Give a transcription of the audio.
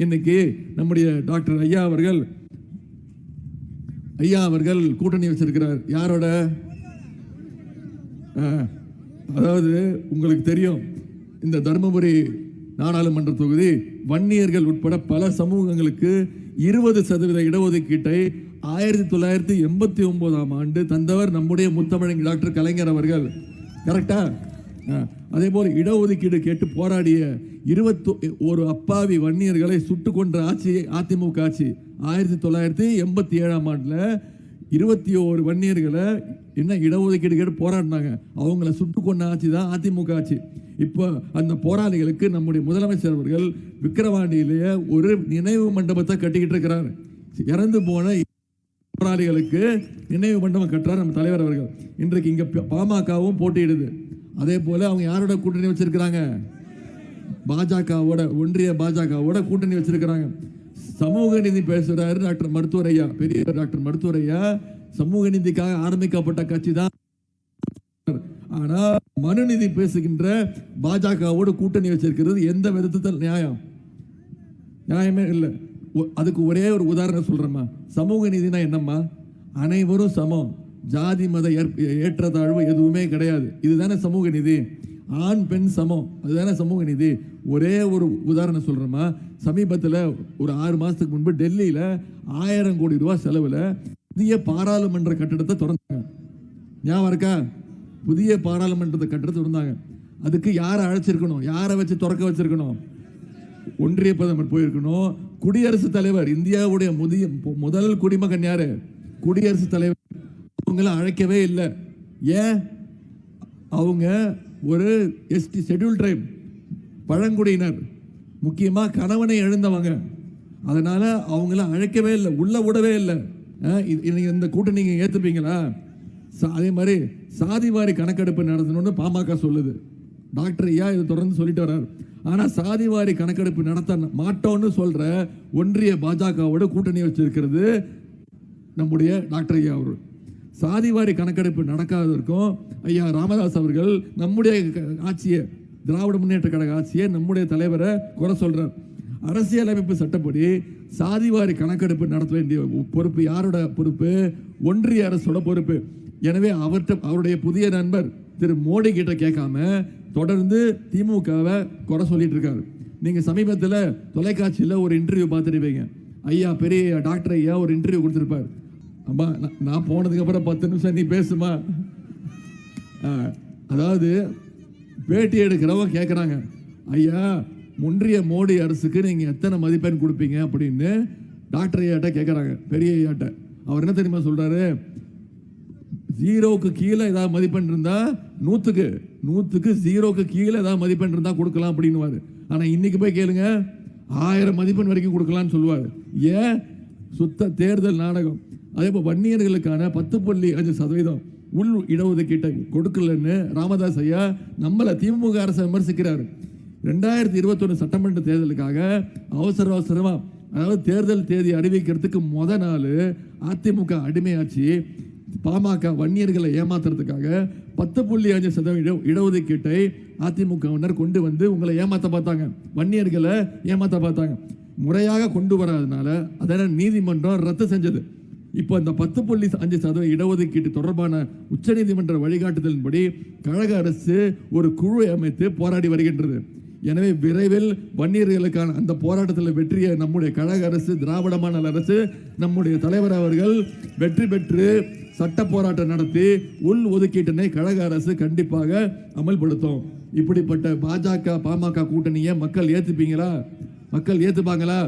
இன்னைக்கு நம்முடைய டாக்டர் ஐயா அவர்கள் ஐயா அவர்கள் கூட்டணி வச்சிருக்கிறார். யாரோட? ஆ, அதாவது உங்களுக்கு தெரியும் இந்த தருமபுரி நாடாளுமன்ற தொகுதி வன்னியர்கள் உட்பட பல சமூகங்களுக்கு இருபது சதவீத இடஒதுக்கீட்டை ஆயிரத்தி தொள்ளாயிரத்தி எண்பத்தி ஒன்பதாம் ஆண்டு தந்தவர் நம்முடைய முத்தமிழன் டாக்டர் கலைஞர் அவர்கள். கரெக்டா ஆ, அதே போல இடஒதுக்கீடு கேட்டு போராடிய இருபத்தி ஒரு அப்பாவி வன்னியர்களை சுட்டு கொன்ற ஆட்சி அதிமுக ஆட்சி. ஆயிரத்தி தொள்ளாயிரத்தி எண்பத்தி ஏழாம் ஆண்டில் இருபத்தி ஓரு வன்னியர்களை என்ன இடஒதுக்கீடு கேட்டு போராடினாங்க. அவங்கள சுட்டு கொண்ட ஆட்சி தான் அதிமுக ஆட்சி. இப்போ அந்த போராளிகளுக்கு நம்முடைய முதலமைச்சர் அவர்கள் விக்கிரவாண்டியிலேயே ஒரு நினைவு மண்டபத்தை கட்டிக்கிட்டு இருக்கிறார். இறந்து போன போராளிகளுக்கு நினைவு மண்டபம் கட்டுறார் நம்ம தலைவர் அவர்கள். இன்றைக்கு இங்கே பாமகவும் போட்டியிடுது. அதே போல் அவங்க யாரோட கூட்டணி வச்சிருக்கிறாங்க? பாஜகவோட ஒன்றிய பாஜகவோட கூட்டணி வச்சிருக்கிறாங்க. சமூக நீதி பேசுறாரு டாக்டர் மருத்துவரையா. பெரிய டாக்டர் மருத்துவரையா. சமூக நீதிக்காக ஆரம்பிக்கப்பட்ட கட்சி தான். ஆனா மனுநீதி பேசுகின்ற பாஜகவோட கூட்டணி வச்சிருக்கிறது எந்த விதத்தில் நியாயம்? நியாயமே இல்லை. ஒ- அதுக்கு ஒரே ஒரு உதாரணம் சொல்றேம்மா. சமூக நீதினா என்னம்மா? அனைவரும் சமம். ஜாதி மத ஏற்- ஏற்றத்தாழ்வு எதுவுமே கிடையாது. இதுதானே சமூக நீதி. ஆண் பெண் சமம். அதுதானே சமூக நீதி? ஒரே ஒரு உதாரணம் சொல்கிறோமா சமீபத்தில் ஒரு ஆறு மாதத்துக்கு முன்பு டெல்லியில் ஆயிரம் கோடி ரூபா செலவில் புதிய பாராளுமன்ற கட்டடத்தை திறந்தாங்க. ஞாபகம் இருக்கா? புதிய பாராளுமன்றத்தை கட்டடத்தை திறந்தாங்க. அதுக்கு யாரை அழைச்சிருக்கணும்? யாரை வச்சு திறக்க வச்சிருக்கணும்? ஒன்றிய பிரதமர் போயிருக்கணும். குடியரசுத் தலைவர் இந்தியாவுடைய முதிய முதல் குடிமகன் யாரு? குடியரசுத் தலைவர். அவங்கள அழைக்கவே இல்லை. ஏன்? அவங்க ஒரு எஸ்டி ஷெட்யூல் ட்ரைப் பழங்குடியினர் முக்கியமாக கணவனை எழுந்தவங்க அதனால் அவங்கள அழைக்கவே இல்லை உள்ள விடவே இல்லை. இது- இந்த கூட்டணி நீங்கள் ஏற்றுப்பீங்களா சா- அதே மாதிரி சாதிவாரி கணக்கெடுப்பு நடத்தணும்னு பாமக சொல்லுது. டாக்டர் ஐயா இதை தொடர்ந்து சொல்லிட்டு வர்றாரு. சாதி சாதிவாரி கணக்கெடுப்பு நடத்த மாட்டோம்னு சொல்கிற ஒன்றிய பாஜகவோட கூட்டணி வச்சிருக்கிறது நம்முடைய டாக்டர் ஐயா அவர் சாதிவாரி கணக்கெடுப்பு நடக்காததற்கும் ஐயா ராமதாஸ் அவர்கள் நம்முடைய க- ஆட்சியை திராவிட முன்னேற்ற கழக ஆட்சியை நம்முடைய தலைவரை குறை சொல்கிறார் அரசியலமைப்பு சட்டப்படி சாதிவாரி கணக்கெடுப்பு நடத்த வேண்டிய பொறுப்பு யாரோட பொறுப்பு? ஒன்றிய அரசோட பொறுப்பு. எனவே அவர்கிட்ட அவருடைய புதிய நண்பர் திரு மோடி கிட்ட கேட்காம தொடர்ந்து திமுகவை குறை சொல்லிட்டு இருக்காரு. நீங்கள் சமீபத்தில் தொலைக்காட்சியில் ஒரு இன்டர்வியூ பார்த்துருப்பீங்க. ஐயா பெரிய டாக்டர் ஐயா ஒரு இன்டர்வியூ கொடுத்துருப்பார். அம்மா நான்- நான் பத்து நிமிஷம் நீ பேசுமா? ஆ, அதாவது பேட்டி எடுக்கிறவங்க கேட்குறாங்க ஐயா ஒன்றிய மோடி அரசுக்கு நீங்கள் எத்தனை மதிப்பெண் கொடுப்பீங்க அப்படின்னு டாக்டர் ஐயாட்ட கேட்குறாங்க பெரிய ஐயாட்ட. அவர் என்ன தெரியுமா சொல்கிறாரு ஜீரோவுக்கு கீழே ஏதாவது மதிப்பெண் இருந்தால் நூற்றுக்கு நூற்றுக்கு ஜீரோக்கு கீழே ஏதாவது மதிப்பெண் இருந்தால் கொடுக்கலாம் அப்படின்வார் ஆனால் இன்றைக்கி போய் கேளுங்க ஆயிரம் மதிப்பெண் வரைக்கும் கொடுக்கலாம்னு சொல்லுவார். ஏன்? சுத்த தேர்தல் நாடகம். அதே போல் வன்னியர்களுக்கான பத்து புள்ளி அஞ்சு சதவீதம் உள் இடஒதுக்கீட்டை கொடுக்கலன்னு ராமதாஸ் ஐயா நம்மளை திமுக அரசை விமர்சிக்கிறார். ரெண்டாயிரத்தி இருபத்தொன்று சட்டமன்ற தேர்தலுக்காக அவசர அவசரமாக அதாவது தேர்தல் தேதி அறிவிக்கிறதுக்கு முத நாள் அதிமுக அடிமையாச்சு. பாமக வன்னியர்களை ஏமாத்துறதுக்காக பத்து புள்ளி அஞ்சு சதவீதம் இடஒதுக்கீட்டை அதிமுகவினர் கொண்டு வந்து உங்களை ஏமாத்த பார்த்தாங்க. வன்னியர்களை ஏமாத்த பார்த்தாங்க. முறையாக கொண்டு வராதனால அதனால் நீதிமன்றம் ரத்து செஞ்சது. இப்போ இந்த பத்து புள்ளி அஞ்சு சதவீத இடஒதுக்கீட்டு தொடர்பான உச்சநீதிமன்ற வழிகாட்டுதலின்படி கழக அரசு ஒரு குழு அமைத்து போராடி வருகின்றது. எனவே விரைவில் வன்னியர்களுக்கான அந்த போராட்டத்தில் வெற்றிய நம்முடைய கழக அரசு திராவிட மாநில அரசு நம்முடைய தலைவர் அவர்கள் வெற்றி பெற்று சட்ட போராட்டம் நடத்தி உள் ஒதுக்கீட்டினை கழக அரசு கண்டிப்பாக அமல்படுத்தும். இப்படிப்பட்ட பாஜக பாமக கூட்டணியை மக்கள் ஏற்றுப்பீங்களா மக்கள் ஏற்றுப்பாங்களா